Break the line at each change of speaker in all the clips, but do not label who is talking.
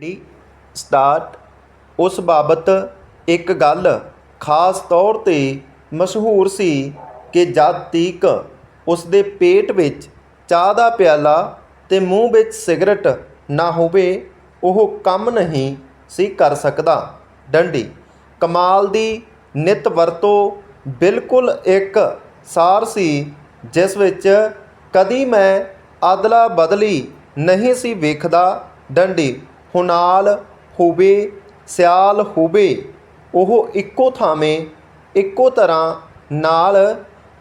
D start ਉਸ ਬਾਬਤ ਇੱਕ ਗੱਲ ਖਾਸ ਤੌਰ 'ਤੇ ਮਸ਼ਹੂਰ ਸੀ ਕਿ ਜਦ ਤੀਕ ਉਸ ਦੇ ਪੇਟ ਵਿੱਚ ਚਾਹ ਦਾ ਪਿਆਲਾ ਅਤੇ ਮੂੰਹ ਵਿੱਚ ਸਿਗਰਟ ਨਾ ਹੋਵੇ, ਉਹ ਕੰਮ ਨਹੀਂ ਸੀ ਕਰ ਸਕਦਾ। ਡੰਡੀ, ਕਮਾਲ ਦੀ ਨਿਤ ਵਰਤੋਂ ਬਿਲਕੁਲ ਇੱਕ ਸਾਰ ਸੀ, ਜਿਸ ਵਿੱਚ ਕਦੀ ਮੈਂ ਅਦਲਾ ਬਦਲੀ ਨਹੀਂ ਸੀ ਵੇਖਦਾ। ਡੰਡੀ ਹੁਨਾਲ ਹੋਵੇ, ਸਿਆਲ ਹੋਵੇ, ਉਹ ਇੱਕੋ ਥਾਵੇਂ, ਇੱਕੋ ਤਰ੍ਹਾਂ ਨਾਲ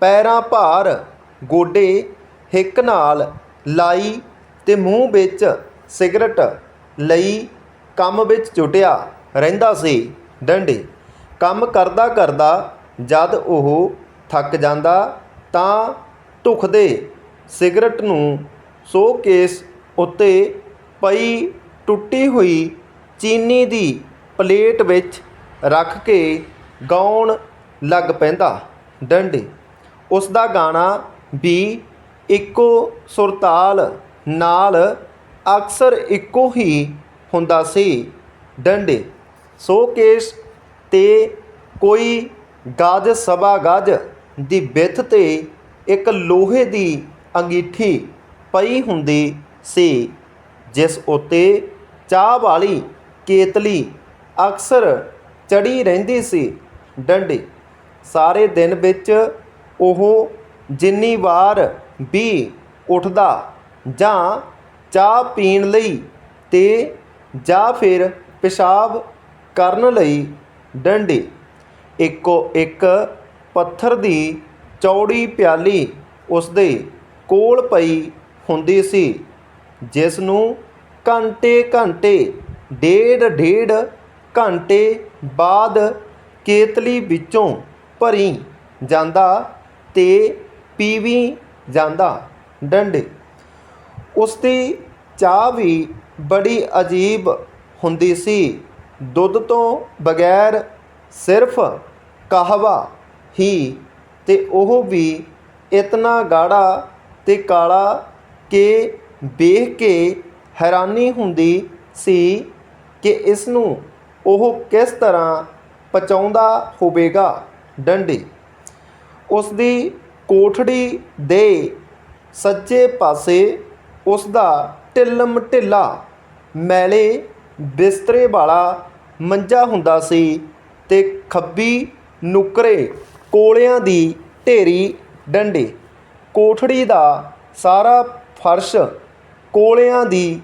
ਪੈਰਾਂ ਭਾਰ, ਗੋਡੇ ਹਿੱਕ ਨਾਲ ਲਾਈ ਤੇ ਮੂੰਹ ਵਿੱਚ ਸਿਗਰਟ ਲਈ ਕੰਮ ਵਿੱਚ ਜੁਟਿਆ ਰਹਿੰਦਾ ਸੀ ਡੰਡੇ। ਕੰਮ ਕਰਦਾ ਕਰਦਾ ਜਦ ਉਹ ਥੱਕ ਜਾਂਦਾ ਤਾਂ ਧੁਖਦੇ ਸਿਗਰਟ ਨੂੰ ਸ਼ੋਕੇਸ ਉੱਤੇ ਪਈ ਟੁੱਟੀ ਹੋਈ ਚੀਨੀ ਦੀ ਪਲੇਟ ਵਿੱਚ ਰੱਖ ਕੇ ਗਾਉਣ ਲੱਗ ਪੈਂਦਾ। ਡੰਡੀ ਉਸ ਦਾ ਗਾਣਾ ਵੀ ਇੱਕੋ ਸੁਰਤਾਲ ਨਾਲ ਅਕਸਰ ਇੱਕੋ ਹੀ ਹੁੰਦਾ ਸੀ। ਡੰਡੇ ਸ਼ੋਕੇਸ ਤੇ ਕੋਈ ਗਾਜ ਸਵਾ ਗੱਜ ਦੀ ਵਿੱਥ ਤੇ ਇੱਕ ਲੋਹੇ ਦੀ ਅੰਗੀਠੀ ਪਈ ਹੁੰਦੀ ਸੀ, ਜਿਸ ਉੱਤੇ ਚਾਹ ਵਾਲੀ ਕੇਤਲੀ ਅਕਸਰ ਚੜੀ ਰਹਿੰਦੀ ਸੀ ਡੰਡੀ। ਸਾਰੇ ਦਿਨ ਵਿੱਚ ਉਹ ਜਿੰਨੀ ਵਾਰ ਵੀ ਉੱਠਦਾ ਜਾਂ ਚਾਹ ਪੀਣ ਲਈ ਤੇ ਜਾਂ ਫਿਰ ਪਿਸ਼ਾਬ ਕਰਨ ਲਈ ਡੰਡੀ। ਇੱਕੋ ਇੱਕ ਪੱਥਰ ਦੀ ਚੌੜੀ ਪਿਆਲੀ ਉਸਦੇ ਕੋਲ ਪਈ ਹੁੰਦੀ ਸੀ, ਜਿਸ ਨੂੰ ਘੰਟੇ ਘੰਟੇ, ਡੇਢ ਡੇਢ ਘੰਟੇ ਬਾਅਦ ਕੇਤਲੀ ਵਿੱਚੋਂ ਭਰੀ ਜਾਂਦਾ ਅਤੇ ਪੀਵੀ ਜਾਂਦਾ ਡੰਡੇ। ਉਸਦੀ ਚਾਹ ਵੀ ਬੜੀ ਅਜੀਬ ਹੁੰਦੀ ਸੀ। ਦੁੱਧ ਤੋਂ ਬਗੈਰ ਸਿਰਫ ਕਾਹਵਾ ਹੀ ਤੇ ਉਹ ਵੀ ਇਤਨਾ ਗਾੜਾ ਤੇ ਕਾਲਾ ਕਿ ਵੇਖ ਕੇ ਹੈਰਾਨੀ ਹੁੰਦੀ ਸੀ ਕਿ ਇਸ ਨੂੰ ਉਹ ਕਿਸ ਤਰ੍ਹਾਂ ਪਚਾਉਂਦਾ ਹੋਵੇਗਾ ਡੰਡੀ। ਉਸ ਦੀ ਕੋਠੜੀ ਦੇ ਸੱਜੇ ਪਾਸੇ ਉਸ ਦਾ ਢਿੱਲਮ ਢਿੱਲਾ ਮੈਲੇ, ਬਿਸਤਰੇ ਵਾਲਾ ਮੰਜਾ ਹੁੰਦਾ ਸੀ ਤੇ ਖੱਬੀ ਨੁਕਰੇ ਕੋਲਿਆਂ ਦੀ ਢੇਰੀ ਡੰਡੇ। ਕੋਠੜੀ ਦਾ ਸਾਰਾ ਫਰਸ਼ ਕੋਲਿਆਂ ਦੀ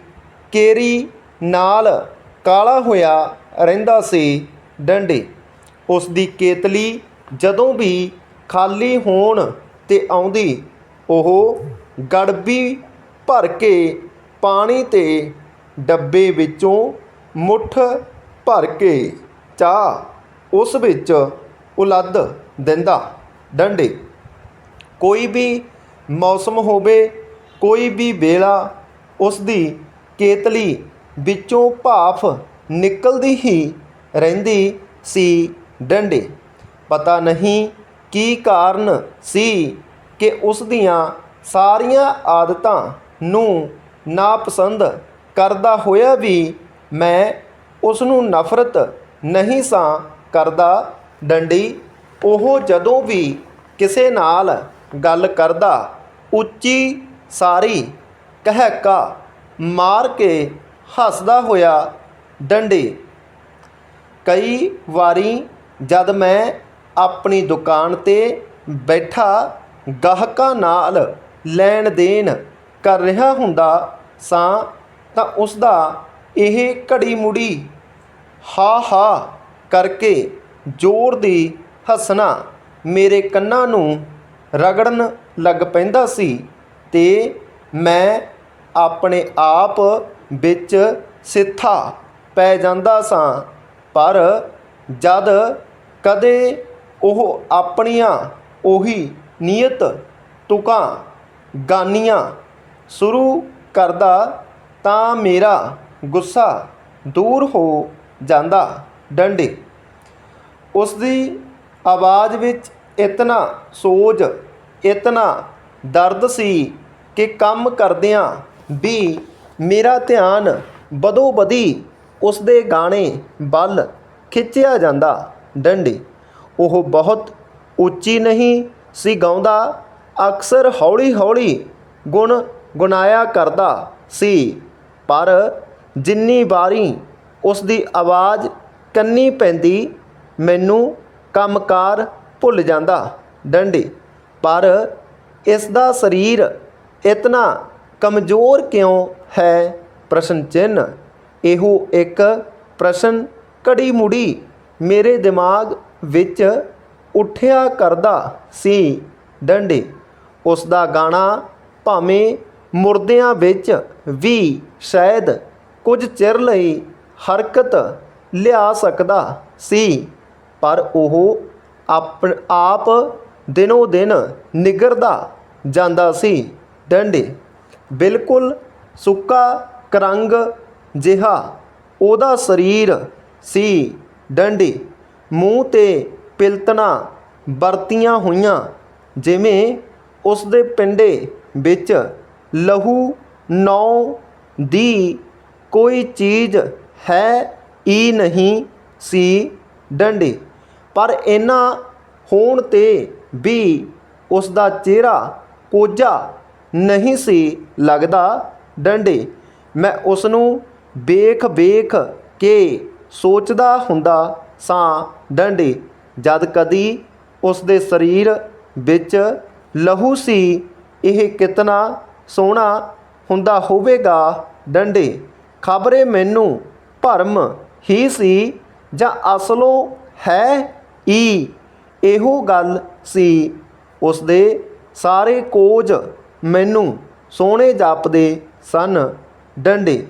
ਕੇਰੀ ਨਾਲ ਕਾਲਾ ਹੋਇਆ ਰਹਿੰਦਾ ਸੀ ਡੰਡੇ। ਉਸ ਦੀ ਕੇਤਲੀ ਜਦੋਂ ਵੀ ਖਾਲੀ ਹੋਣ ਤੇ ਆਉਂਦੀ, ਉਹ ਗੜਬੀ ਭਰ ਕੇ ਪਾਣੀ ਤੇ ਡੱਬੇ ਵਿੱਚੋਂ ਮੁੱਠ ਭਰ ਕੇ ਚਾਹ ਉਸ ਵਿੱਚ ਉਲੱਦ ਦਿੰਦਾ। ਡੰਡੇ, ਕੋਈ ਵੀ ਮੌਸਮ ਹੋਵੇ, ਕੋਈ ਵੀ ਵੇਲਾ ਉਸ ਦੀ ਕੇਤਲੀ ਵਿੱਚੋਂ ਭਾਫ ਨਿਕਲਦੀ ਹੀ ਰਹਿੰਦੀ ਸੀ ਡੰਡੇ। ਪਤਾ ਨਹੀਂ ਕੀ ਕਾਰਨ ਸੀ ਕਿ ਉਸ ਦੀਆਂ ਸਾਰੀਆਂ ਆਦਤਾਂ ਨੂੰ ਨਾਪਸੰਦ ਕਰਦਾ ਹੋਇਆ ਵੀ ਮੈਂ ਉਸ ਨੂੰ ਨਫ਼ਰਤ ਨਹੀਂ ਸਾਂ ਕਰਦਾ ਡੰਡੀ। ਉਹ ਜਦੋਂ ਵੀ ਕਿਸੇ ਨਾਲ ਗੱਲ ਕਰਦਾ, ਉੱਚੀ ਸਾਰੀ ਕਹਿਕਾ ਮਾਰ ਕੇ ਹੱਸਦਾ ਹੋਇਆ ਡੰਡੇ। ਕਈ ਵਾਰੀ ਜਦ ਮੈਂ ਆਪਣੀ ਦੁਕਾਨ ਤੇ ਬੈਠਾ ਗਾਹਕਾਂ ਨਾਲ ਲੈਣ ਦੇਣ ਕਰ ਰਿਹਾ ਹੁੰਦਾ ਸਾਂ ਤਾਂ ਉਸ ਦਾ ਇਹ ਘੜੀ ਮੁੜੀ ਹਾ ਹਾ ਕਰਕੇ ਜ਼ੋਰ ਦੀ ਹੱਸਣਾ ਮੇਰੇ ਕੰਨਾਂ ਨੂੰ ਰਗੜਨ ਲੱਗ ਪੈਂਦਾ ਸੀ ਤੇ ਮੈਂ ਆਪਣੇ ਆਪ ਵਿੱਚ ਸਿੱਥਾ ਪੈ ਜਾਂਦਾ ਸਾਂ। ਪਰ ਜਦ ਕਦੇ ਉਹ ਆਪਣੀਆਂ ਉਹੀ ਨੀਅਤ ਤੁਕਾਂ ਗਾਨੀਆਂ ਸ਼ੁਰੂ ਕਰਦਾ, ਤਾਂ ਮੇਰਾ ਗੁੱਸਾ ਦੂਰ ਹੋ ਜਾਂਦਾ ਡੰਡੇ। ਉਸ ਦੀ ਆਵਾਜ਼ ਵਿੱਚ ਇਤਨਾ ਸੋਜ, ਇਤਨਾ ਦਰਦ ਸੀ ਕਿ ਕੰਮ ਕਰਦਿਆਂ ਵੀ ਮੇਰਾ ਧਿਆਨ ਬਦੋ ਬਦੀ ਉਸ ਦੇ ਗਾਣੇ ਵੱਲ ਖਿੱਚਿਆ ਜਾਂਦਾ, ਡੰਡੇ। ਉਹ ਬਹੁਤ ਉੱਚੀ ਨਹੀਂ ਸੀ ਗਾਉਂਦਾ, ਅਕਸਰ ਹੌਲੀ ਹੌਲੀ ਗੁਣ ਗੁਣਾਇਆ ਕਰਦਾ ਸੀ। ਪਰ ਜਿੰਨੀ ਵਾਰੀ ਉਸ ਦੀ ਆਵਾਜ਼ ਕੰਨੀ ਪੈਂਦੀ, ਮੈਨੂੰ ਕੰਮਕਾਰ ਭੁੱਲ ਜਾਂਦਾ, ਡੰਡੇ। ਪਰ ਇਸ ਦਾ ਸਰੀਰ ਇਤਨਾ ਕਮਜ਼ੋਰ ਕਿਉਂ ਹੈ? ਪ੍ਰਸ਼ਨ ਚਿੰਨ੍ਹ। ਇਹੋ ਇੱਕ ਪ੍ਰਸ਼ਨ ਘੜੀ ਮੁੜੀ ਮੇਰੇ ਦਿਮਾਗ ਵਿੱਚ ਉੱਠਿਆ ਕਰਦਾ ਸੀ ਡੰਡੇ। ਉਸ ਦਾ ਗਾਣਾ ਭਾਵੇਂ ਮੁਰਦਿਆਂ ਵਿੱਚ ਵੀ ਸ਼ਾਇਦ ਕੁਝ ਚਿਰ ਲਈ ਹਰਕਤ ਲਿਆ ਸਕਦਾ ਸੀ, ਪਰ ਉਹ ਆਪ ਦਿਨੋ ਦਿਨ ਨਿਗਰਦਾ ਜਾਂਦਾ ਸੀ ਡੰਡੇ। ਬਿਲਕੁਲ ਸੁੱਕਾ ਕਰੰਗ ਜਿਹਾ। ਉਹਦਾ ਸਰੀਰ ਸੀ ਡੰਡੀ। ਮੂੰਹ ਤੇ ਪਿਲਤਣਾ ਵਰਤੀਆਂ ਹੋਈਆਂ, ਜਿਵੇਂ ਉਸਦੇ ਪਿੰਡੇ ਵਿੱਚ ਲਹੂ ਨੌ ਦੀ ਕੋਈ ਚੀਜ਼ ਹੈ ਹੀ ਨਹੀਂ ਸੀ ਡੰਡੀ। ਪਰ ਇਹਨਾਂ ਹੋਣ ਤੇ ਵੀ ਉਸਦਾ ਚਿਹਰਾ ਕੋਝਾ ਨਹੀਂ ਸੀ ਲੱਗਦਾ। ਡੰਡੇ, ਮੈਂ ਉਸ ਨੂੰ ਵੇਖ ਵੇਖ ਕੇ ਸੋਚਦਾ ਹੁੰਦਾ ਸਾਂ, ਡੰਡੇ, ਜਦ ਕਦੀ ਉਸ ਦੇ ਸਰੀਰ ਵਿੱਚ ਲਹੂ ਸੀ, ਇਹ ਕਿਤਨਾ ਸੋਹਣਾ ਹੁੰਦਾ ਹੋਵੇਗਾ। ਡੰਡੇ, ਖਬਰੇ ਮੈਨੂੰ ਭਰਮ ਹੀ ਸੀ, ਜਾਂ ਅਸਲੋਂ ਹੈ ਈ ਇਹੋ ਗੱਲ ਸੀ। ਉਸ ਦੇ ਸਾਰੇ ਕੋਜ ਮੈਨੂੰ ਸੋਹਣੇ ਜਾਪਦੇ ਸਨ ਡੰਡੇ।